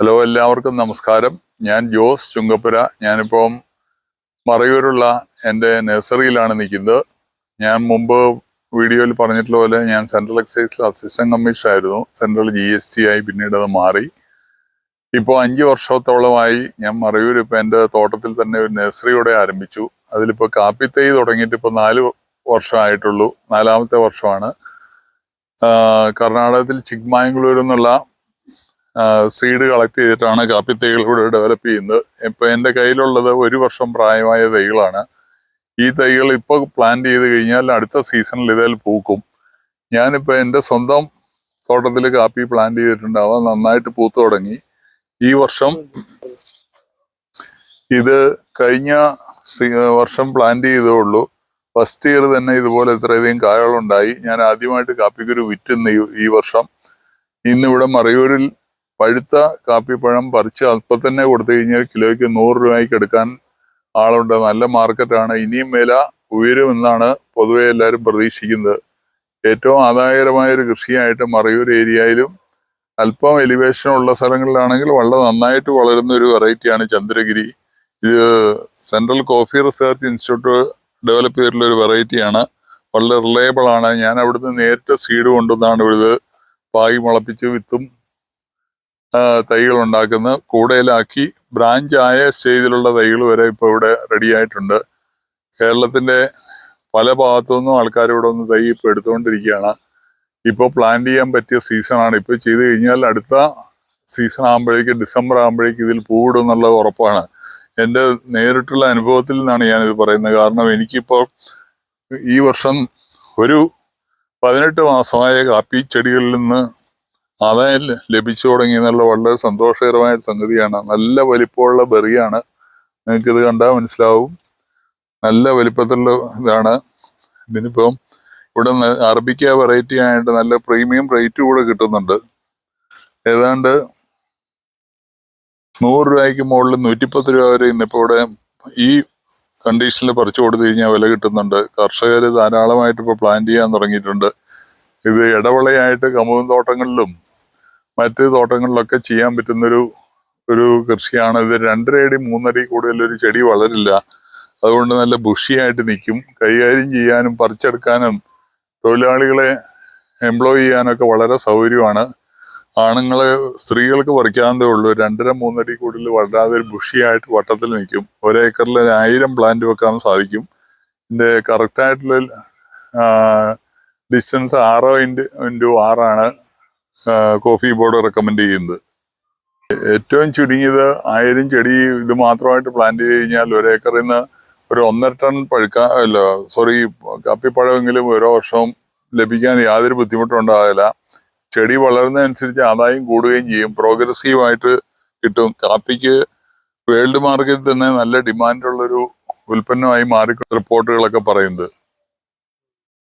Hello എല്ലാവർക്കും നമസ്കാരം. ഞാൻ ജോസ് ചുങ്കപ്പുര. ഞാനിപ്പം മറയൂരുള്ള എന്റെ നഴ്സറിയിലാണ് നിൽക്കുന്നത്. ഞാൻ മുമ്പ് വീഡിയോയിൽ പറഞ്ഞിട്ടുള്ള പോലെ ഞാൻ സെൻട്രൽ എക്സൈസിൽ അസിസ്റ്റന്റ് കമ്മീഷണർ ആയിരുന്നു സെൻട്രൽ ജി എസ് ടി ആയി പിന്നീട് അത് മാറി. ഇപ്പോൾ അഞ്ച് വർഷത്തോളമായി ഞാൻ മറയൂർ ഇപ്പം എന്റെ തോട്ടത്തിൽ തന്നെ ഒരു നഴ്സറിയോടെ ആരംഭിച്ചു. അതിലിപ്പോൾ കാപ്പിത്തൈ തുടങ്ങിയിട്ട് ഇപ്പോൾ നാല് വർഷമായിട്ടുള്ളൂ. നാലാമത്തെ വർഷമാണ്. കർണാടകത്തിൽ ചിക്മാംഗ്ലൂർ എന്നുള്ള സീഡ് കളക്ട് ചെയ്തിട്ടാണ് കാപ്പി തൈകൾ ഇവിടെ ഡെവലപ്പ് ചെയ്യുന്നത്. ഇപ്പൊ എന്റെ കയ്യിലുള്ളത് ഒരു വർഷം പ്രായമായ തൈകളാണ്. ഈ തൈകൾ ഇപ്പോൾ പ്ലാന്റ് ചെയ്ത് കഴിഞ്ഞാൽ അടുത്ത സീസണിൽ ഇതിൽ പൂക്കും. ഞാനിപ്പോൾ എന്റെ സ്വന്തം തോട്ടത്തിൽ കാപ്പി പ്ലാന്റ് ചെയ്തിട്ടുണ്ട് അവ നന്നായിട്ട് പൂത്തു തുടങ്ങി. ഈ വർഷം ഇത് കഴിഞ്ഞ വർഷം പ്ലാന്റ് ചെയ്തേ ഉള്ളൂ. ഫസ്റ്റ് ഇയർ തന്നെ ഇതുപോലെ ഇത്രയധികം കായകളുണ്ടായി. ഞാൻ ആദ്യമായിട്ട് കാപ്പിക്കൊരു വിറ്റുന്ന ഈ- ഈ വർഷം. ഇന്നിവിടെ മറയൂരിൽ പഴുത്ത കാപ്പിപ്പഴം പറിച്ച് അപ്പം തന്നെ കൊടുത്തു കഴിഞ്ഞാൽ കിലോയ്ക്ക് നൂറ് രൂപയ്ക്ക് എടുക്കാൻ ആളുണ്ട്. നല്ല മാർക്കറ്റാണ്. ഇനിയും വില ഉയരുമെന്നാണ് പൊതുവെ എല്ലാവരും പ്രതീക്ഷിക്കുന്നത്. ഏറ്റവും ആദായകരമായ ഒരു കൃഷിയായിട്ട് മറയൂർ ഏരിയയിലും അല്പം എലിവേഷൻ ഉള്ള സ്ഥലങ്ങളിലാണെങ്കിൽ വളരെ നന്നായിട്ട് വളരുന്ന ഒരു വെറൈറ്റിയാണ് ചന്ദ്രഗിരി. ഇത് central coffee research institute develop ചെയ്തിട്ടുള്ള ഒരു വെറൈറ്റിയാണ് വളരെ റിലയബിൾ ആണ്. ഞാൻ അവിടുന്ന് നേരിട്ട് സീഡ് കൊണ്ടുവന്നാണ് ഇത് പായി മുളപ്പിച്ച് വിത്തും തൈകൾ ഉണ്ടാക്കുന്ന കൂടയിലാക്കി ബ്രാഞ്ച് ആയ സ്റ്റേജിലുള്ള തൈകൾ വരെ ഇപ്പോൾ ഇവിടെ റെഡി ആയിട്ടുണ്ട്. കേരളത്തിന്റെ പല ഭാഗത്തു നിന്നും ആൾക്കാർ ഇവിടെ ഒന്ന് തൈ ഇപ്പോൾ എടുത്തുകൊണ്ടിരിക്കുകയാണ്. ഇപ്പോൾ പ്ലാൻ ചെയ്യാൻ പറ്റിയ സീസണാണ് ഇപ്പോൾ ചെയ്ത് കഴിഞ്ഞാൽ അടുത്ത സീസൺ ആകുമ്പോഴേക്ക് ഡിസംബർ ആകുമ്പോഴേക്ക് ഇതിൽ പൂവിടും എന്നുള്ളത് ഉറപ്പാണ്. എന്റെ നേരിട്ടുള്ള അനുഭവത്തിൽ നിന്നാണ് ഞാനിത് പറയുന്നത്. കാരണം എനിക്കിപ്പോൾ ഈ വർഷം ഒരു പതിനെട്ട് മാസമായ കാപ്പി ചെടികളിൽ നിന്ന് ആദായം ലഭിച്ചു തുടങ്ങി എന്നുള്ള വളരെ സന്തോഷകരമായ സംഗതിയാണ്. നല്ല വലിപ്പമുള്ള ബെറിയാണ്. നിങ്ങൾക്ക് ഇത് കണ്ടാൽ മനസ്സിലാവും. നല്ല വലിപ്പത്തിലുള്ള ഇതാണ്. ഇതിനിപ്പം ഇവിടെ അറബിക്ക വെറൈറ്റി ആയിട്ട് നല്ല പ്രീമിയം റേറ്റ് കൂടെ കിട്ടുന്നുണ്ട്. ഏതാണ്ട് നൂറ് രൂപയ്ക്ക് മുകളിൽ നൂറ്റിപ്പത്ത് രൂപ വരെ ഇന്നിപ്പോൾ ഇവിടെ ഈ കണ്ടീഷനിൽ പറിച്ചു കൊടുത്തു കഴിഞ്ഞാൽ വില കിട്ടുന്നുണ്ട്. കർഷകർ ധാരാളമായിട്ട് ഇപ്പോൾ പ്ലാൻ ചെയ്യാൻ തുടങ്ങിയിട്ടുണ്ട്. ഇത് ഇടവളയായിട്ട് കമുകും തോട്ടങ്ങളിലും മറ്റ് തോട്ടങ്ങളിലൊക്കെ ചെയ്യാൻ പറ്റുന്നൊരു ഒരു കൃഷിയാണ്. ഇത് രണ്ടര അടി മൂന്നടി കൂടുതൽ ഒരു ചെടി വളരില്ല. അതുകൊണ്ട് നല്ല ബുഷിയായിട്ട് നിൽക്കും. കൈകാര്യം ചെയ്യാനും പറിച്ചെടുക്കാനും തൊഴിലാളികളെ എംപ്ലോയ് ചെയ്യാനൊക്കെ വളരെ സൗകര്യമാണ്. ആണുങ്ങളെ സ്ത്രീകൾക്ക് പറിക്കാതെ ഉള്ളൂ. രണ്ടര മൂന്നടി കൂടുതൽ വളരാതെ ഒരു ബുഷിയായിട്ട് വട്ടത്തിൽ നിൽക്കും. ഒരേക്കറിൽ ഒരു ആയിരം പ്ലാന്റ് വെക്കാൻ സാധിക്കും. ഇതിന്റെ കറക്റ്റായിട്ടുള്ള ഡിസ്റ്റൻസ് ആറ് ഇന്റു ഇന്റു ആറാണ് കോഫി ബോർഡ് റെക്കമെൻഡ് ചെയ്യുന്നത്. ഏറ്റവും ചുരുങ്ങിയത് ആയിരം ചെടി ഇത് മാത്രമായിട്ട് പ്ലാന്റ് ചെയ്ത് കഴിഞ്ഞാൽ ഒരേക്കറിൽ നിന്ന് ഒരു ഒന്നര ടൺ പഴുക്ക അല്ല സോറി കാപ്പിപ്പഴമെങ്കിലും ഓരോ വർഷവും ലഭിക്കാൻ യാതൊരു ബുദ്ധിമുട്ടും ഉണ്ടാകില്ല ചെടി വളരുന്നതനുസരിച്ച് ആദായം കൂടുകയും ചെയ്യും. പ്രോഗ്രസീവായിട്ട് കിട്ടും. കാപ്പിക്ക് വേൾഡ് മാർക്കറ്റിൽ തന്നെ നല്ല ഡിമാൻഡുള്ളൊരു ഉൽപ്പന്നമായി മാറി റിപ്പോർട്ടുകളൊക്കെ പറയുന്നത്.